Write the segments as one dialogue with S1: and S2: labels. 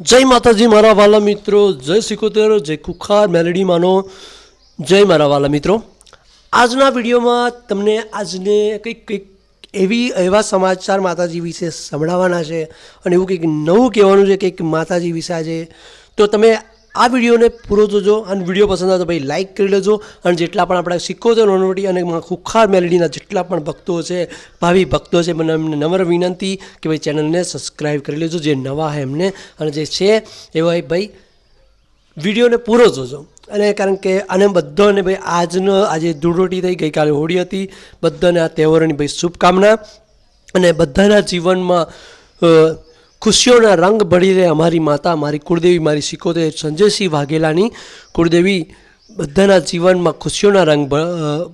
S1: જય માતાજી, મારા વાલા મિત્રો. જય સિકોતેર, જય કુખાર મેલેડી માનો. જય મારા વાલા મિત્રો. આજના વિડીયોમાં તમને આજને કંઈક કંઈક એવી, એવા સમાચાર માતાજી વિશે સંભળાવવાના છે અને એવું કંઈક નવું કહેવાનું છે, કંઈક માતાજી વિશે આજે. તો તમે આ વિડીયોને પૂરો જોજો અને વીડિયો પસંદ આવે તો ભાઈ લાઇક કરી લેજો અને જેટલા પણ આપણા સિક્કોતેર નોનવટી અને ખુખાર મેલેડીના જેટલા પણ ભક્તો છે, ભાવિ ભક્તો છે, મને એમને નમ્ર વિનંતી કે ભાઈ ચેનલને સબસ્ક્રાઈબ કરી લેજો, જે નવા છે એમને. અને જે છે એવા ભાઈ વિડીયોને પૂરો જોજો. અને કારણ કે આને બધાને ભાઈ આજનો, આજે ધૂળરોટી થઈ, ગઈકાલે હોળી હતી, બધાને આ તહેવારોની ભાઈ શુભકામના. અને બધાના જીવનમાં ખુશીઓના રંગ ભળી રહે અમારી માતા મારી કુળદેવી, મારી સિકોતેર સંજયસિંહ વાઘેલાની કુળદેવી બધાના જીવનમાં ખુશીઓના રંગ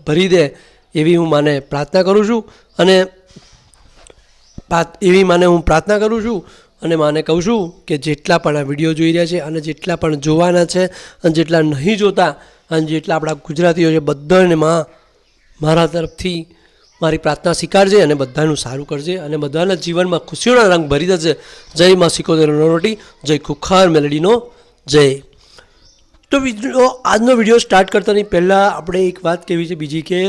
S1: ભરી દે એવી હું માને પ્રાર્થના કરું છું અને એવી માને હું પ્રાર્થના કરું છું અને માને કહું છું કે જેટલા પણ આ વીડિયો જોઈ રહ્યા છે અને જેટલા પણ જોવાના છે અને જેટલા નહીં જોતા અને જેટલા આપણા ગુજરાતીઓ છે બધાને માં, મારા તરફથી મારી પ્રાર્થના સ્વીકારજે અને બધાનું સારું કરજે અને બધાના જીવનમાં ખુશીઓના રંગ ભરી દેજે. જય માં સિકોતેર રોટી જય ખુખાર મેલડીનો, જય. તો વીડિયો આજનો વીડિયો સ્ટાર્ટ કરતાની પહેલાં આપણે એક વાત કહેવી છે બીજી કે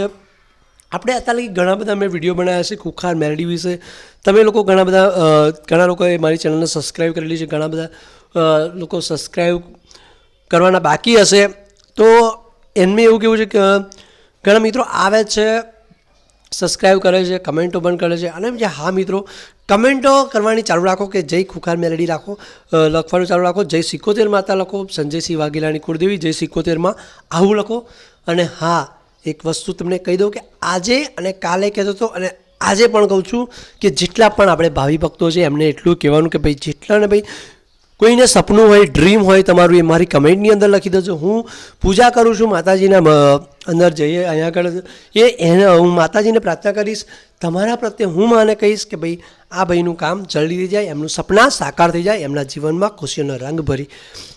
S1: આપણે અત્યારે ઘણા બધા મેં વીડિયો બનાવ્યા છે ખુખાર મેલડી વિશે. તમે લોકો ઘણા બધા ઘણા લોકોએ મારી ચેનલને સબસ્ક્રાઈબ કરેલી છે, ઘણા બધા લોકો સબસ્ક્રાઈબ કરવાના બાકી હશે. તો એમને એવું કેવું છે કે, ઘણા મિત્રો આવે છે સબસ્ક્રાઈબ કરે છે, કમેન્ટો પણ કરે છે. અને જે હા મિત્રો, કમેન્ટો કરવાની ચાલુ રાખો કે જય ખુખાર મેલેડી રાખો. લખવાનું ચાલુ રાખો. જય સિકોતેર માતા લખો. સંજયસિંહ વાઘેલાની કુળદેવી જય સિકોતેરમાં આવું લખો. અને હા, એક વસ્તુ તમને કહી દઉં કે આજે અને કાલે કહેતો હતો અને આજે પણ કહું છું કે જેટલા પણ આપણે ભાવિ ભક્તો છે, એમને એટલું કહેવાનું કે ભાઈ જેટલાને ભાઈ કોઈને સપનું હોય ડ્રીમ હોય, તમારું એ મારી કમેન્ટની અંદર લખી દેજો. હું પૂજા કરું છું માતાજીના અંદર જઈએ અહીંયા આગળ. એ એને, હું માતાજીને પ્રાર્થના કરીશ, તમારા પ્રત્યે હું માને કહીશ કે ભાઈ, આ ભાઈનું કામ જલ્દી થઈ જાય, એમનું સપના સાકાર થઈ જાય, એમના જીવનમાં ખુશીઓનો રંગ ભરી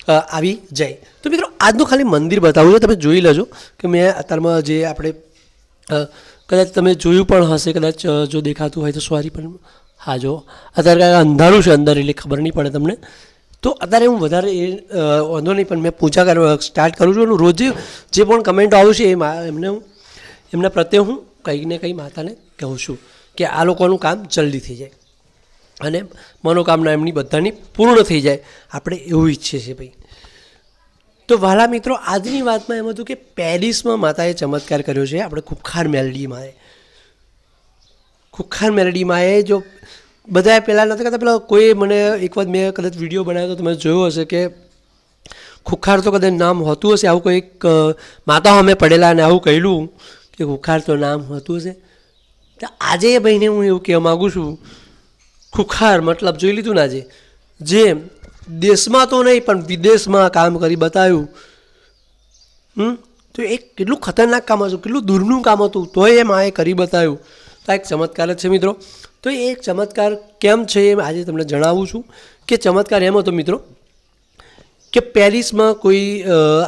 S1: આવી જાય. તો મિત્રો, આજનું ખાલી મંદિર બતાવું છે, તમે જોઈ લેજો કે મેં અત્યારમાં જે આપણે કદાચ તમે જોયું પણ હશે, કદાચ જો દેખાતું હોય તો સોરી પણ, હા, જો. અત્યારે અંધારું છે અંદર, એટલે ખબર નહીં પડે તમને. તો અત્યારે હું વધારે એ વાંધો નહીં, પણ મેં પૂજા કરવા સ્ટાર્ટ કરું છું અને રોજ જે પણ કમેન્ટો આવશે એ એમને હું, એમના પ્રત્યે હું કંઈક ને કંઈ માતાને કહું છું કે આ લોકોનું કામ જલ્દી થઈ જાય. અને મનોકામના એમની બધાની પૂર્ણ થઈ જાય. આપણે એવું ઈચ્છીએ છીએ ભાઈ. તો વાલા મિત્રો, આજની વાતમાં એમ હતું કે પેરિસમાં માતાએ ચમત્કાર કર્યો છે. આપણે ખુખાર મેલડીમાં એ. ખુખાર મેલડીમાં એ જો બધાએ પહેલાં નથી કહેતા પેલા કોઈ મને એક વાર મેં કદાચ વીડિયો બનાવ્યો તો તમે જોયો હશે કે ખુખાર તો કદાચ નામ હોતું હશે. આવું કોઈક માતા અમે પડેલા અને આવું કહેલું કે ખુખાર તો નામ હોતું હશે. તો આજે એ ભાઈને હું એવું કહેવા માગું છું, ખુખાર મતલબ જોઈ લીધું ને આજે, જે દેશમાં તો નહીં, પણ વિદેશમાં કામ કરી બતાવ્યું. હમ? તો એ કેટલું ખતરનાક કામ હતું, કેટલું દૂરનું કામ હતું, તોય એ માએ કરી બતાવ્યું. તો એક ચમત્કાર જ છે મિત્રો. તો એ એક ચમત્કાર કેમ છે એ આજે તમને જણાવું છું કે ચમત્કાર એમ હતો મિત્રો કે પેરિસમાં કોઈ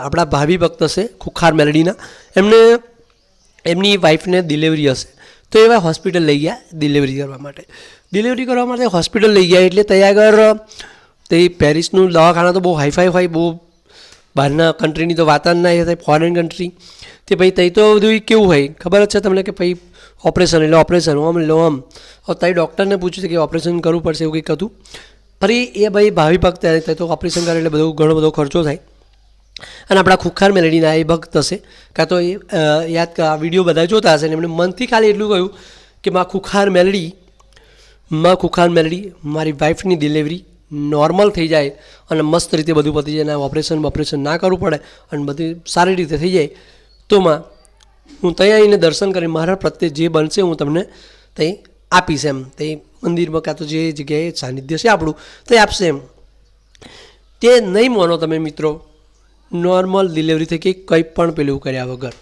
S1: આપણા ભાવિ ભક્ત હશે ખુખાર મેલડીના, એમને, એમની વાઈફને ડિલિવરી હશે. તો એવા હોસ્પિટલ લઈ ગયા ડિલિવરી કરવા માટે. ડિલિવરી કરવા માટે હોસ્પિટલ લઈ ગયા એટલે ત્યાં આગળ તે પેરિસનું દવાખાના તો બહુ હાઈફાઈ હોય, બહુ બહારના કન્ટ્રીની તો વાત જ ના થાય ફોરેન કન્ટ્રી તે ભાઈ તઈ તો બધું કેવું હોય? ખબર જ છે તમને કે ભાઈ ઓપરેશન એટલે ઓપરેશન આમ લો આમ તઈ ડૉક્ટરને પૂછ્યું કે ઓપરેશન કરવું પડશે એવું કંઈક હતું. ફરી એ ભાઈ ભાવિ ભક્ત તઈ તો ઓપરેશન કરે એટલે બધું ઘણો બધો ખર્ચો થાય. અને આપણા ખુખાર મેલેડીના એ ભક્ત હશે. કાં તો એ યાદ આ વીડિયો બધા જોતા હશે ને એમણે મનથી ખાલી એટલું કહ્યું કે માં ખુખાર મેલડી, માં ખુખાર મેલડી, મારી વાઈફની ડિલિવરી નોર્મલ થઈ જાય અને મસ્ત રીતે બધું પતી જાય અને ઓપરેશન ઓપરેશન ના કરવું પડે અને બધી સારી રીતે થઈ જાય. તો માં હું ત્યાં આવીને દર્શન કરી મારા પ્રત્યે જે બનશે હું તમને ત્યાં આપીશ એમ. તે મંદિરમાં કાં તો જે જગ્યાએ સાનિધ્ય છે આપણું તે આપશે એમ. તે નહીં માનો તમે મિત્રો નોર્મલ ડિલિવરી થઈ કે કંઈ પણ પેલું કર્યા વગર.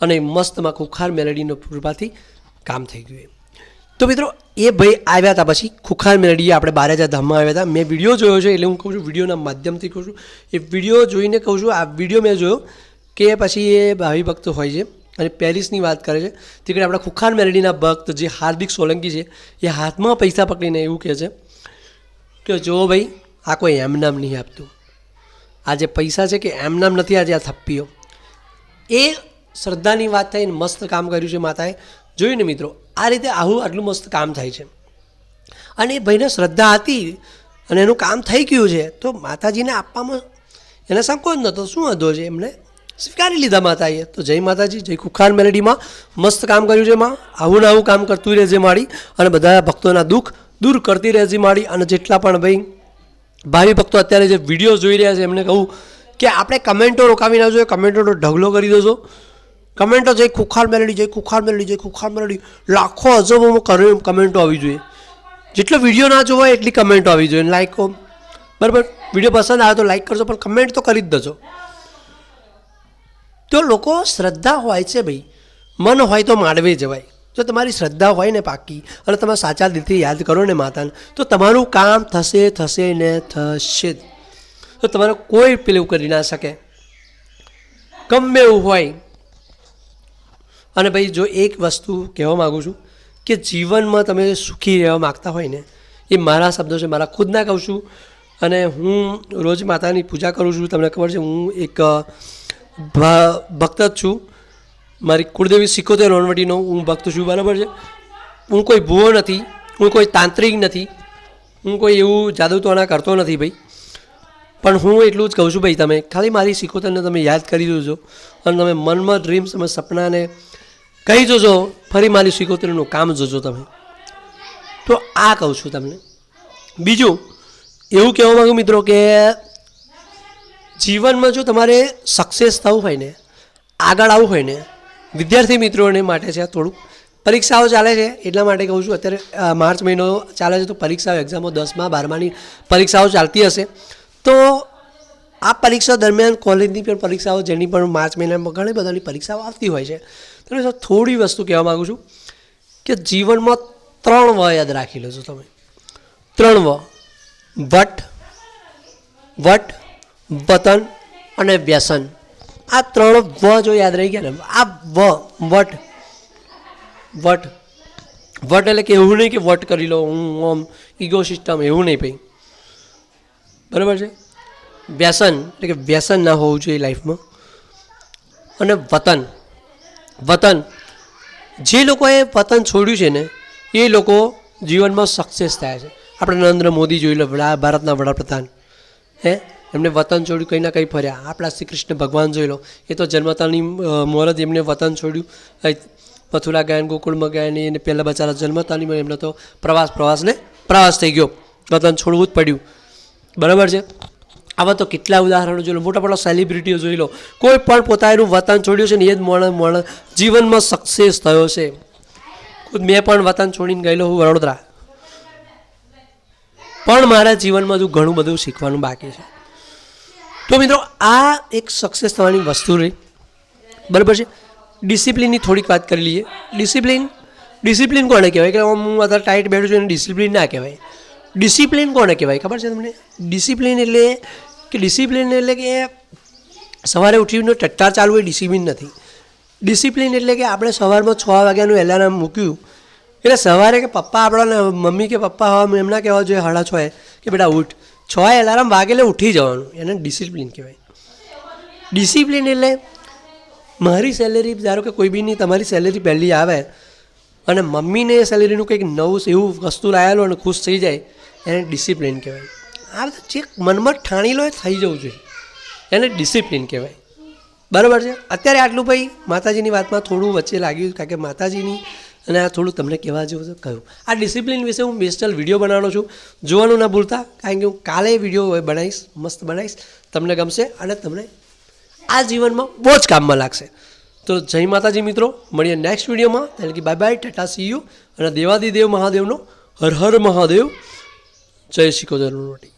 S1: અને મસ્તમાં ખુખાર મેલેડીનો કૃપાથી કામ થઈ ગયું. તો મિત્રો, એ ભાઈ આવ્યા હતા પછી ખુખાર મેલડીએ આપણે બારેજા ધામમાં આવ્યા હતા મેં વીડિયો જોયો છે એટલે હું કહું છું, વિડીયોના માધ્યમથી કહું છું. એ વીડિયો જોઈને કહું છું, આ વીડિયો મેં જોયો કે પછી એ ભાવિ ભક્ત હોય છે અને પેરિસની વાત કરે છે તે આપણા ખુખાર મેરડીના ભક્ત જે હાર્દિક સોલંકી છે, એ હાથમાં પૈસા પકડીને એવું કહે છે કે જો ભાઈ, આ કોઈ એમ નામ નહીં આપતું. આ જે પૈસા છે કે એમ નામ નથી, આજે આ થપ્પીઓ. એ શ્રદ્ધાની વાત થઈને મસ્ત કામ કર્યું છે માતાએ. જોયું ને મિત્રો, આ રીતે આવું આટલું મસ્ત કામ થાય છે. અને એ ભાઈને શ્રદ્ધા હતી અને એનું કામ થઈ ગયું છે, તો માતાજીને આપવામાં એને સંકોચ નહોતો. શું હતો છે એમને? સ્વીકારી લીધા માતાએ. તો જય માતાજી, જય કુખાર મેલેડીમાં. મસ્ત કામ કર્યું છે માં. આવું ને આવું કામ કરતું રહેજે માળી અને બધા ભક્તોના દુઃખ દૂર કરતી રહેજે માળી અને જેટલા પણ ભાઈ ભાવિ ભક્તો અત્યારે જે વીડિયો જોઈ રહ્યા છે, એમને કહું કે આપણે કમેન્ટો રોકાવી ના જોઈએ કમેન્ટોનો ઢગલો કરી દેજો. કમેન્ટો જય ખુખાર મેલડી, જય ખુખાર મેલડી, જય ખુખાર મેલડી. લાખો અજબોમાં કમેન્ટો આવી જોઈએ. જેટલો વીડિયો ના જોવાય એટલી કમેન્ટો આવી જોઈએ. લાઈકો બરાબર. વીડિયો પસંદ આવે તો લાઈક કરજો, પણ કમેન્ટ તો કરી જ દેજો. તો લોકો શ્રદ્ધા હોય છે ભાઈ. મન હોય તો માંડવે જવાય. જો તમારી શ્રદ્ધા હોય ને પાકી, અને તમે સાચા દિલથી યાદ કરો ને માતાને, તો તમારું કામ થશે થશે ને થશે જ. તો તમારે કોઈ પેલું કરી ના શકે. ગમે એવું હોય. અને ભાઈ જો એક વસ્તુ કહેવા માગું છું, કે જીવનમાં તમે સુખી રહેવા માગતા હોય ને, એ મારા શબ્દો છે, મારા ખુદના કહું છું. અને હું રોજ માતાની પૂજા કરું છું, તમને ખબર છે, હું એક ભક્ત જ છું. મારી કુળદેવી સિકોતેર રોનવટીનો હું ભક્ત છું, બરાબર છે? હું કોઈ ભૂવો નથી, હું કોઈ તાંત્રિક નથી, હું કોઈ એવું જાદુ તોણા કરતો નથી ભાઈ. પણ હું એટલું જ કહું છું ભાઈ, તમે ખાલી મારી સિકોતરને તમે યાદ કરી જોજો અને તમે મનમાં ડ્રીમ્સ તમે સપનાને કહી જોજો, ફરી મારી સિકોતરનું કામ જોજો તમે. તો આ કહું છું તમને. બીજું, એવું કહેવા માગું મિત્રો કે જીવનમાં જો તમારે સક્સેસ થવું હોય ને, આગળ આવવું હોય ને, વિદ્યાર્થી મિત્રોને માટે છે થોડુંક. પરીક્ષાઓ ચાલે છે, એટલા માટે કહું છું, અત્યારે માર્ચ મહિનો ચાલે છે તો પરીક્ષાઓ એક્ઝામો દસમા, બારમાની પરીક્ષાઓ ચાલતી હશે. તો આ પરીક્ષા દરમિયાન કોલેજની પણ પરીક્ષાઓ, જેની પણ માર્ચ મહિનામાં ઘણી બધાની પરીક્ષાઓ આવતી હોય છે. તો થોડી વસ્તુ કહેવા માગું છું કે જીવનમાં ત્રણ વ યાદ રાખી લેજો તમે. ત્રણ વ. વટ વટ વતન અને વ્યસન. આ ત્રણ વ જો યાદ રહી ગયા ને, આ વ, વટ વટ. વટ એટલે કે એવું નહીં કે વટ કરી લો, હું, ઓમ ઇગો સિસ્ટમ, એવું નહીં ભાઈ. બરાબર છે? વ્યસન એટલે કે વ્યસન ના હોવું જોઈએ લાઈફમાં. અને વતન. વતન. જે લોકોએ વતન છોડ્યું છે ને, એ લોકો જીવનમાં સક્સેસ થયા છે. આપણે નરેન્દ્ર મોદી જોઈ લો ભારતના વડાપ્રધાન. હે? એમને વતન છોડ્યું કંઈ ના કંઈ ફર્યા. આપણા શ્રી કૃષ્ણ ભગવાન જોઈ લો. એ તો જન્મતાની અ, મોરત એમને વતન છોડ્યું. મથુરા ગયા ગોકુળમાં ગયા ને એને પહેલાં બચારા જન્મતાની એમને તો પ્રવાસ પ્રવાસને પ્રવાસ થઈ ગયો. વતન છોડવું જ પડ્યું. બરાબર છે? આવા તો કેટલા ઉદાહરણો જોઈ લો. મોટા મોટા સેલિબ્રિટીઓ જોઈ લો. કોઈ પણ પોતાનું વતન છોડ્યું છે ને એ જ મોણ મોણ જીવનમાં સક્સેસ થયો છે. ખુદ મેં પણ વતન છોડીને ગયેલો હું વડોદરા. પણ મારા જીવનમાં હજુ ઘણું બધું શીખવાનું બાકી છે. તો મિત્રો, આ એક સક્સેસ થવાની વસ્તુ રહી. બરાબર છે? ડિસિપ્લિનની થોડીક વાત કરી લઈએ. ડિસિપ્લિન ડિસિપ્લિન કોને કહેવાય? કે હું અત્યારે ટાઈટ બેઠું છું એને ડિસિપ્લિન ના કહેવાય. ડિસિપ્લિન કોને કહેવાય? ખબર છે તમને? ડિસિપ્લિન એટલે કે ડિસિપ્લિન એટલે કે સવારે ઉઠીને ટટ્ટાર ચાલવું એ ડિસિપ્લિન નથી. ડિસિપ્લિન એટલે કે આપણે સવારમાં છ વાગ્યાનું એલાર્મ મૂક્યું. એટલે સવારે કે પપ્પા આપણા મમ્મી કે પપ્પા હવે એમના કહેવા જોઈએ સાડા છ કે બેટા, ઉઠ. છ એલાર્મ વાગે એટલે ઉઠી જવાનું. એને ડિસિપ્લિન કહેવાય. ડિસિપ્લિન એટલે મારી સેલેરી ધારો કે કોઈ બી નહીં તમારી સેલેરી પહેલી આવે અને મમ્મીને એ સેલેરીનું કંઈક નવું એવું વસ્તુ લાવેલું અને ખુશ થઈ જાય, એને ડિસિપ્લિન કહેવાય. આ બધું જે મનમાં ઠાણી લો એ થઈ જવું જોઈએ. એને ડિસિપ્લિન કહેવાય. બરાબર છે? અત્યારે આટલું ભાઈ માતાજીની વાતમાં થોડું વચ્ચે લાગ્યું, કારણ કે માતાજીની અને આ થોડું તમને કહેવા જેવું છે, કહ્યું. આ ડિસિપ્લિન વિશે હું બેસ્ટલ વીડિયો બનાવવાનો છું. જોવાનું ના ભૂલતા, કારણ કે હું કાલે વીડિયો બનાવીશ, મસ્ત બનાવીશ. તમને ગમશે અને તમને આ જીવનમાં બહુ જ કામમાં લાગશે. તો જય માતાજી મિત્રો, મળીએ નેક્સ્ટ વિડીયોમાં એટલે કે bye bye tata see you અને દેવાદિદેવ મહાદેવનો હર હર મહાદેવ. જય શ્રી શિકોદર રોટી